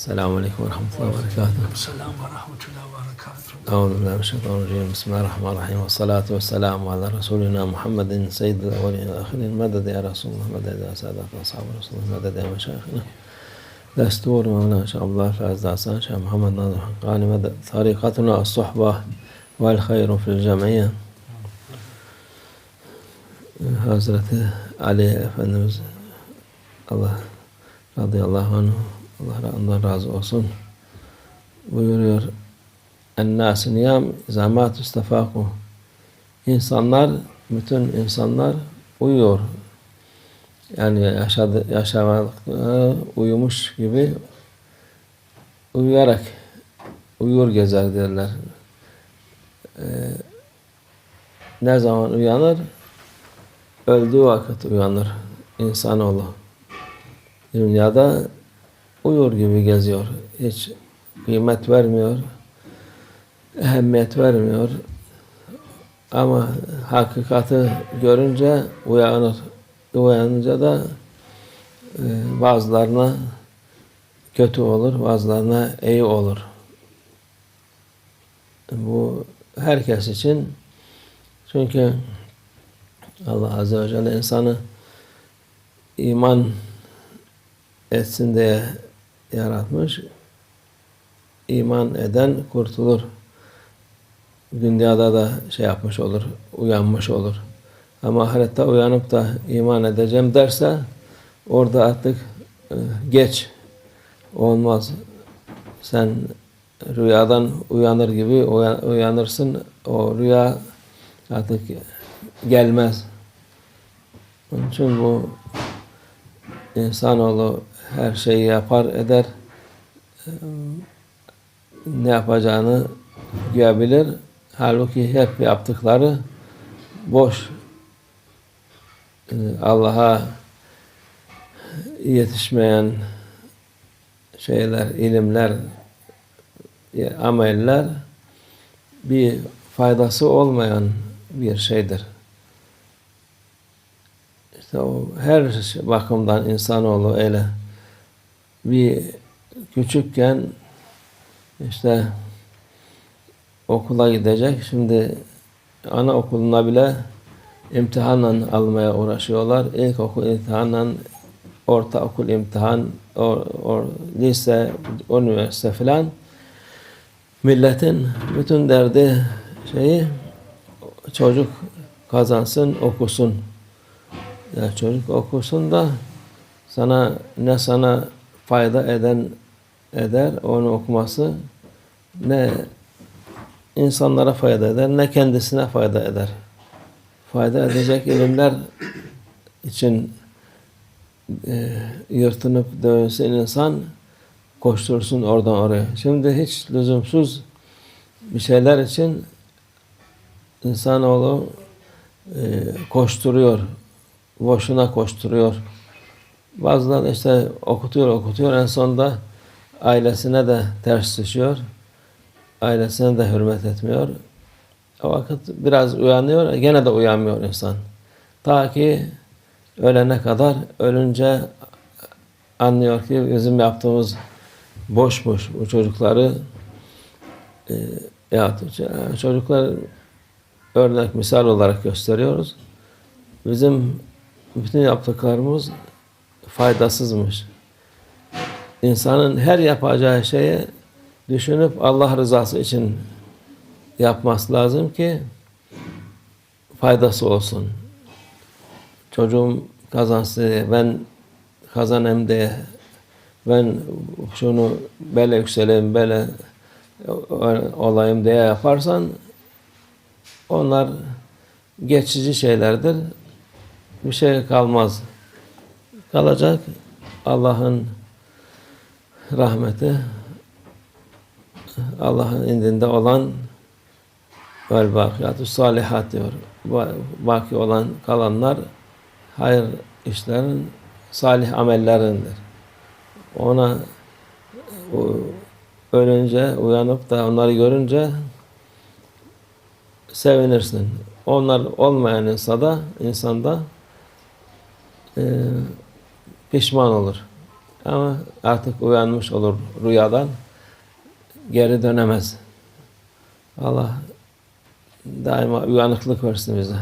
السلام عليكم ورحمة الله وبركاته. السلام ورحمة الله وبركاته. أعوذ بالله من الشيطان الرجيم، بسم الله الرحمن الرحيم، والصلاة والسلام على رسولنا محمد سيد الأولين والآخرين، مدد يا رسول الله، مدد يا سادة أصحاب رسول الله، مدد يا مشايخنا. دستور مولانا شيخ عبد الله فاز دعسان، شيخ محمد ناظر الحقاني، مدد طريقتنا الصحبة والخير في الجمعية. حضرة علي أفندوز الله رضي الله عنه Allah ondan razı olsun buyuruyor En-nâs niyam zamât istefâku İnsanlar, bütün insanlar uyuyor. Yani yaşadı, yaşamak, uyumuş gibi uyuyarak uyur gezer derler. Ee, ne zaman uyanır? Öldüğü vakit uyanır insanoğlu. Dünyada uyur gibi geziyor. Hiç kıymet vermiyor. Ehemmiyet vermiyor. Ama hakikati görünce uyanır. Uyanınca da e, bazılarına kötü olur, bazılarına iyi olur. Bu herkes için çünkü Allah Azze ve Celle insanı iman etsin diye yaratmış. İman eden kurtulur. Dünyada da şey yapmış olur, uyanmış olur. Ama ahirette uyanıp da iman edeceğim derse orada artık e, geç olmaz. Sen rüyadan uyanır gibi uyanırsın. O rüya artık gelmez. Onun için bu insanoğlu her şeyi yapar eder. Ne yapacağını görebilir. Halbuki hep yaptıkları boş. Allah'a yetişmeyen şeyler, ilimler, ameller bir faydası olmayan bir şeydir. İşte o her bakımdan insanoğlu öyle bir küçükken işte okula gidecek. Şimdi ana okuluna bile imtihanla almaya uğraşıyorlar. İlkokul imtihanla, ortaokul imtihan, or, or, lise, üniversite filan. Milletin bütün derdi şeyi çocuk kazansın, okusun. Ya çocuk okusun da sana ne sana fayda eden eder onu okuması ne insanlara fayda eder ne kendisine fayda eder. Fayda edecek ilimler için e, yırtınıp dövülsün insan koştursun oradan oraya. Şimdi hiç lüzumsuz bir şeyler için insanoğlu e, koşturuyor. Boşuna koşturuyor. Bazıları işte okutuyor okutuyor en sonunda ailesine de ters düşüyor. Ailesine de hürmet etmiyor. O vakit biraz uyanıyor, gene de uyanmıyor insan. Ta ki ölene kadar, ölünce anlıyor ki bizim yaptığımız boş boş bu çocukları e, ya çocuklar örnek misal olarak gösteriyoruz. Bizim bütün yaptıklarımız faydasızmış. İnsanın her yapacağı şeyi düşünüp Allah rızası için yapması lazım ki faydası olsun. Çocuğum kazansın diye, ben kazanayım diye, ben şunu böyle yükseleyim, böyle olayım diye yaparsan onlar geçici şeylerdir. Bir şey kalmaz. Kalacak Allah'ın rahmeti, Allah'ın indinde olan vel bakiyatü salihat diyor. Baki olan kalanlar hayır işlerin salih amellerindir. Ona ölünce uyanıp da onları görünce sevinirsin. Onlar olmayan insanda, insanda e, pişman olur. Ama artık uyanmış olur rüyadan. Geri dönemez. Allah daima uyanıklık versin bize.